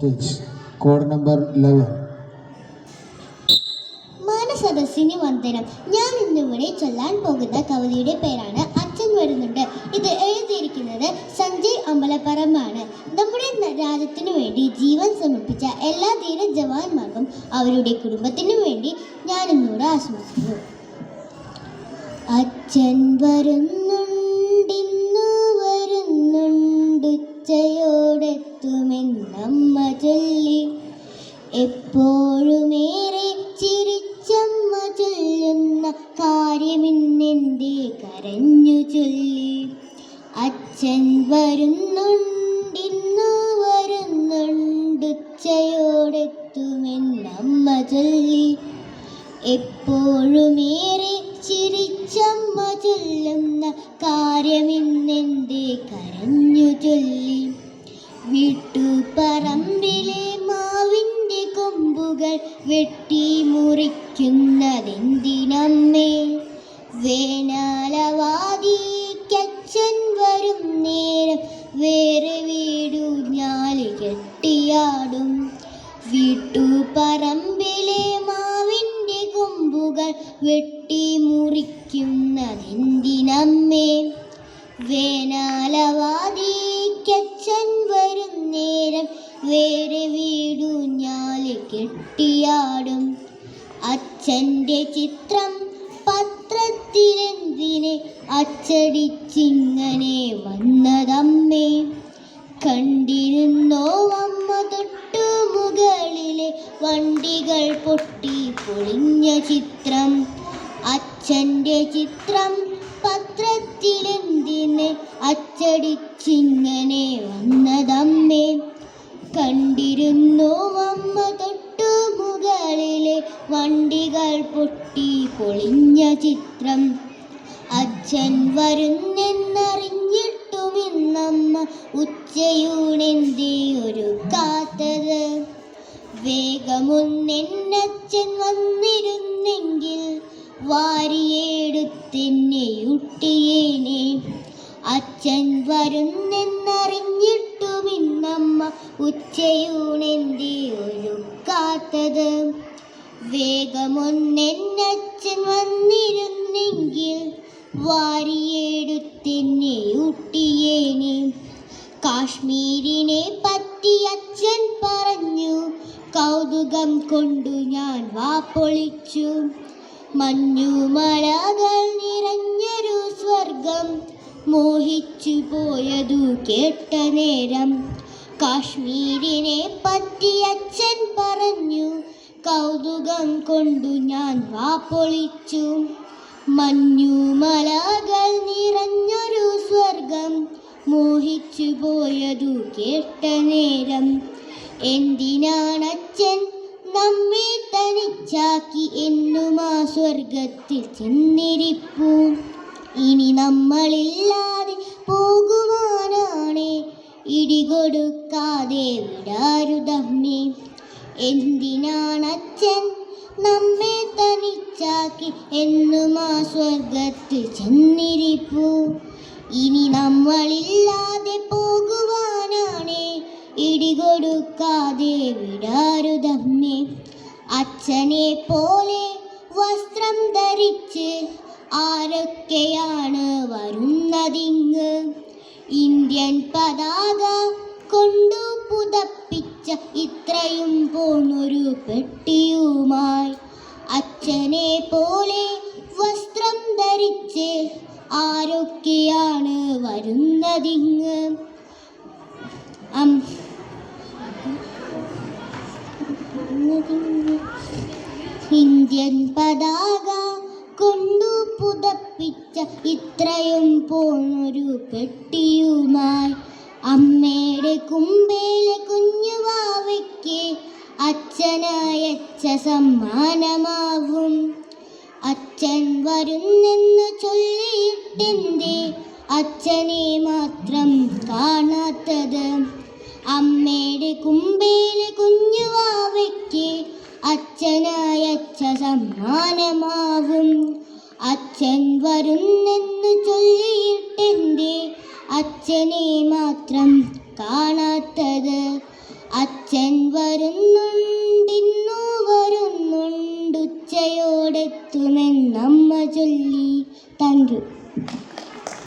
Stage. Code number 11. മാനസദസ്സിന് വന്ദനം. ഞാൻ ഇന്നിവിടെ ചൊല്ലാൻ പോകുന്ന കവിതയുടെ പേരാണ് അച്ഛൻ വരുന്നുണ്ട്. ഇത് എഴുതിയിരിക്കുന്നത് സഞ്ജയ് അമ്പലപ്പറമ്പാണ്. നമ്മുടെ രാജ്യത്തിനു വേണ്ടി ജീവൻ സമർപ്പിച്ച എല്ലാ ധീര ജവാന്മാർക്കും അവരുടെ കുടുംബത്തിനും വേണ്ടി ഞാൻ ഇന്നിവിടെ ആശംസിക്കുന്നു. അച്ഛൻ വരുന്നുണ്ടിന്നു വരുന്നുണ്ടുച്ചയോടെത്തുമെന്നമ്മ ചൊല്ലി. എപ്പോഴുമേറെ ചിരിച്ചമ്മ ചൊല്ലുന്ന കാര്യമിന്നെന്തേ കരഞ്ഞു ചൊല്ലി. അച്ഛൻ വരുന്നുണ്ടിന്നു ഉച്ചയോടെത്തുമെന്നമ്മ ചൊല്ലി. എപ്പോഴുമേറെ ചിരിച്ചമ്മ ചൊല്ലുന്ന കാര്യമിന്നെന്തേ കരഞ്ഞു ചൊല്ലി. വീട്ടുപറമ്പിലെ മാവിന്റെ കൊമ്പുകൾ വെട്ടി മുറിക്കുന്നതെന്തിനമ്മേ? വേനാലവാദിക്കച്ഛൻ വരും നേരം വേറെ വീടു ഞാലി കെട്ടിയാടും. വീട്ടുപറമ്പിലെ മാവിന്റെ കൊമ്പുകൾ വെട്ടി അച്ഛന്റെ ചിത്രം പത്രത്തിലെന്തിനെ അച്ചടിച്ചിങ്ങനെ വന്നതമ്മേ? കണ്ടിരുന്നോ അമ്മ തൊട്ടു മുകളിലെ വണ്ടികൾ പൊട്ടി പൊളിഞ്ഞ ചിത്രം? അച്ഛന്റെ ചിത്രം പത്രത്തിലെന്തിനെ അച്ചടിച്ചിങ്ങനെ വന്നതമ്മേ? കണ്ടിരുന്നു അമ്മ തൊട്ടു മുകളിലെ വണ്ടികൾ പൊട്ടി പൊളിഞ്ഞ ചിത്രം. അച്ഛൻ വരുന്നെന്നറിഞ്ഞിട്ടും ഇന്നമ്മ ഉച്ചയൂണെന്തേ ഒരു കാത്തത്. വേഗമൊന്നെന്നച്ഛൻ വന്നിരുന്നെങ്കിൽ വാരിയെടുത്തെന്നെയുട്ടിയേനെ അച്ഛൻ വരുന്നെന്നറിഞ്ഞിട്ടു പിന്നമ്മ ഉച്ചയൂണെന്തി ഒഴുക്കാത്തത് കാത്തത് വേഗമൊന്നെന്നച്ഛൻ വന്നിരുന്നെങ്കിൽ ഊട്ടിയേനി. കാശ്മീരിനെ പറ്റി അച്ഛൻ പറഞ്ഞു കൗതുകം കൊണ്ടു ഞാൻ വാപ്പൊളിച്ചു. മഞ്ഞുമലകൾ നിറഞ്ഞൊരു സ്വർഗം മോഹിച്ചു പോയതു കേട്ട നേരം കാശ്മീരിനെ പറ്റി അച്ഛൻ പറഞ്ഞു. കൗതുകം കൊണ്ടു ഞാൻ വാപ്പൊളിച്ചു മഞ്ഞുമലകൾ നിറഞ്ഞൊരു സ്വർഗം മോഹിച്ചു പോയതു കേട്ട നേരം. എന്തിനാണച്ഛൻ നമ്മെ തനിച്ചാക്കി എന്നും ആ സ്വർഗത്തിൽ ചെന്നിരിപ്പൂ? ഇനി നമ്മളില്ലാതെ പോകുവാനാണേ. ഇടികൊടുക്കാതെ വിടാരുതമ്മേ. എന്തിനാണച്ഛൻ നമ്മെ തനിച്ചാക്കി എന്നും ആ സ്വർഗത്തിൽ ചെന്നിരിപ്പൂ? ഇനി നമ്മളില്ലാതെ പോകുവാനാണേ. ഇടികൊടുക്കാതെ വിടാരുതമ്മേ. അച്ഛനെ പോലെ ആരൊക്കെയാണ് വരുന്നതിങ്ങ്? ഇന്ത്യൻ പതാക കൊണ്ടു പുതപ്പിച്ച ഇത്രയും പോന്നൊരു പെട്ടിയുമായി അച്ഛനെ പോലെ വസ്ത്രം ധരിച്ച് ആരൊക്കെയാണ് വരുന്നതിങ്ങ്? ഇന്ത്യൻ പതാക ഇത്രയും പോന്നൊരു പെട്ടിയുമായി അമ്മയുടെ കുമ്പേലെ കുഞ്ഞുവാവയ്ക്ക് അച്ഛനയച്ച സമ്മാനമാവും. അച്ഛൻ വരുന്നെന്ന് ചൊല്ലിയിട്ടെന്തേ? അച്ഛനെ മാത്രം കാണാത്തത് അമ്മയുടെ കുമ്പേലെ കുഞ്ഞുവാവയ്ക്ക് അച്ഛനയച്ച സമ്മാനമാവും അച്ഛൻ വരുന്നെന്ന് ചൊല്ലിയിട്ടെന്തേ അച്ഛനെ മാത്രം കാണാത്തത്. അച്ഛൻ വരുന്നുണ്ടിന്നു